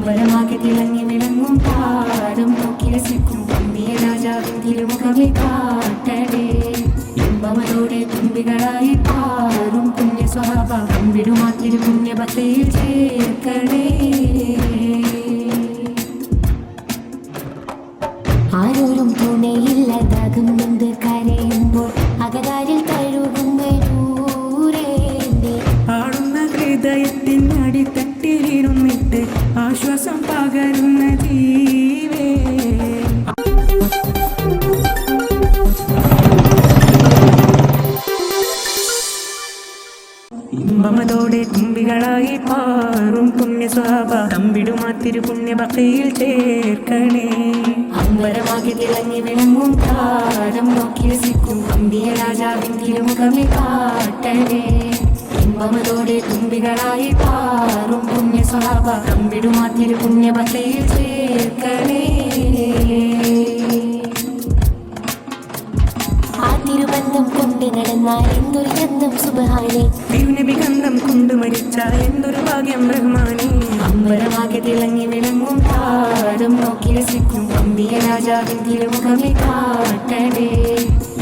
അമ്പലമാകെ തിളങ്ങി വിളങ്ങും പാടും. നോക്കി രസിക്കും പമ്പിയ രാജാവിൻ തിരുമുഖമി കാട്ടടേ ഇമ്പമതോടെ തുമ്പികളായി പാടും. പുണ്യ സ്വഭാവം വിടുമാത്തിരു പുണ്യപത്തേ പുണ്യഭക്തിയിൽ ചേർക്കണേ. ആരോരും തുണയില്ലതാകും ഇമ്പമതോടെ തുമ്പികളായി പാറും പുണ്യ സ്വാഭ തമ്പിടുമാ തിരു പുണ്യഭക്തിയിൽ ചേർക്കണേ. അമ്പരമാകി തിളങ്ങി വിളങ്ങും താരം നോക്കി രസിക്കും. അമ്പിയ രാജാവിൻ തിരുമുഖമേ കാട്ടണേ. ഇമ്പമതോടെ തുമ്പികളായി പാറും പുണ്യ സ്വഭാവ തമ്പിടുമാ പുണ്യ ഭക്തിയിൽ ചേർക്കണേ. കൊണ്ട് നടന്നാൽ എന്തൊരു ഗന്ധം സുബഹാനെ? തിരുനബി ഗന്ധം കൊണ്ട് മരിച്ച എന്തൊരു ഭാഗ്യം റഹ്മാനേ? അമ്പലമാകെ തിളങ്ങി വിളങ്ങും താരം നോക്കി രസിക്കും പമ്പിയ രാജാവിൻ തിരുമുഖമേ കാട്ടണേ.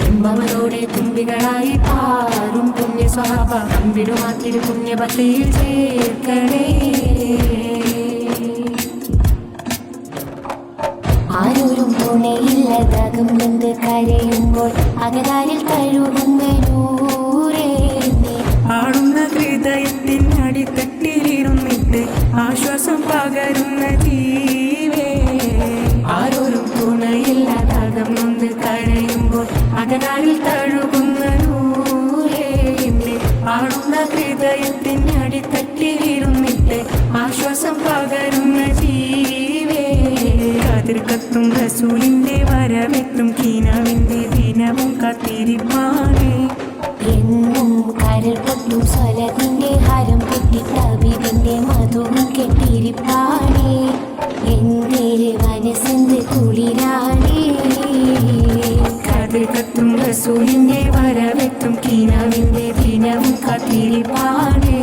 ഇമ്പമതോടെ തുമ്പികളായി പാറും പുണ്യ സ്വഭാവ അമ്പിടുമാ പുണ്യപത്തിയിൽ ചേർക്കണേ. ആരോരും തുണയില്ലതാകും നിന്ന് കരയുമ്പോൾ അകതാരിൽ തഴുകുന്നൂരേ ആടുന്ന ഹൃദയത്തിൻ അടിത്തട്ടിലിരുന്നിട്ട് ആശ്വാസം പകരുന്ന ജീവേ. ആരോരും തുണയില്ലാതാകം നൊന്ന് കരയുമ്പോൾ അകനാരിൽ തഴുകുന്ന നൂരേ ആടുന്ന ഹൃദയത്തിൻ അടിത്തട്ടിലിരുന്നിട്ട് ആശ്വാസം പകരുന്ന കതിർക്കത്തും റസൂലിന്റെ വരവെത്തും കീനാവിന്റെ ദിനവും കാത്തിരിപ്പാനേ. എന്നും പൊട്ടും സ്വലതിന്റെ ഹരം പൊട്ടി തവിതിന്റെ മധുവും കെട്ടിരിപ്പാണേ എന്റെ മനസ്സിന്റെ കുളിരാണേ കത്തും റസൂലിന്റെ വരവെത്തും കീനാവിന്റെ ദിനവും കാത്തിരിപ്പാനേ.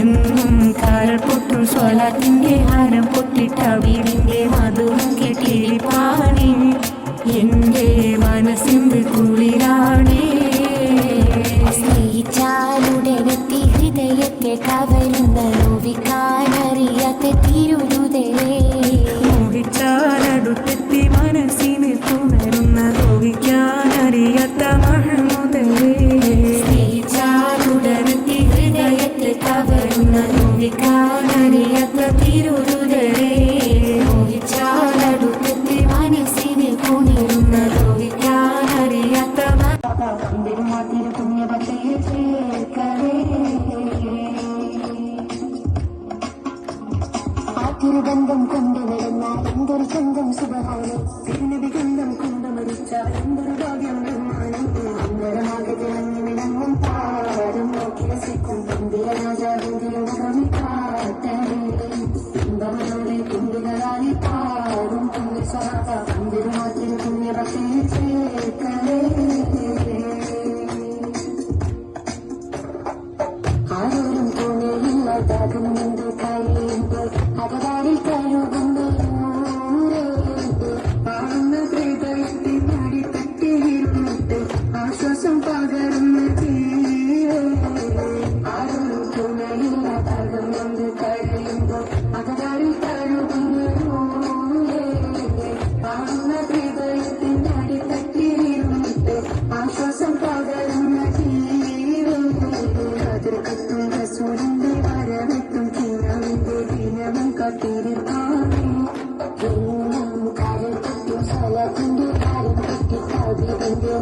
എന്നും കാരൽ പൊട്ടും സ്വലാത്തിന്റെ ഹരം പൊട്ടിട്ട വീടിന്റെ മധുവും ഹൃദയത്തെ കവരുന്ന നോവിക്കാനറിയാത്ത തിരുരുതലേ. മോഹിച്ചാലടുത്തെത്തി മനസ്സിന് തുണരുന്ന രോഗിക്കാനറിയാത്ത മഴമുതലേ സ്നേഹിച്ചാലുടനെത്തി ഹൃദയത്തെ കവരുന്ന നോവിക്കാനറിയാത്ത തിരുരുതലേ. മോഹിച്ചാലടുത്തെത്തി മനസ്സിനെ നോവിക്കാനറിയാത്ത പുണ്യഭക്തിയിൽ ആ തിരുബന്ധം കൊണ്ട് എന്തൊരു ചന്തം സുഖമാണ് തിരുനബി ഗന്ധം കൊണ്ട് മരിച്ച എന്തൊരു ഭാഗ്യം റഹ്മാനേ. അന്നരമാകെ രസിക്കും കുണ്ടുകളായി പാടും. പുണ്യ സ്വാത പന്തിരുമാത്തിരു പുണ്യഭക്തിയിൽ ചേർക്കണേ. ആരോരും 好，拜拜。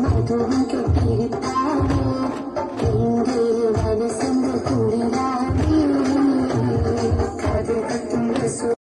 மதுவும் கெட்டிருத்தாரே எங்கே மனசென்று கூறி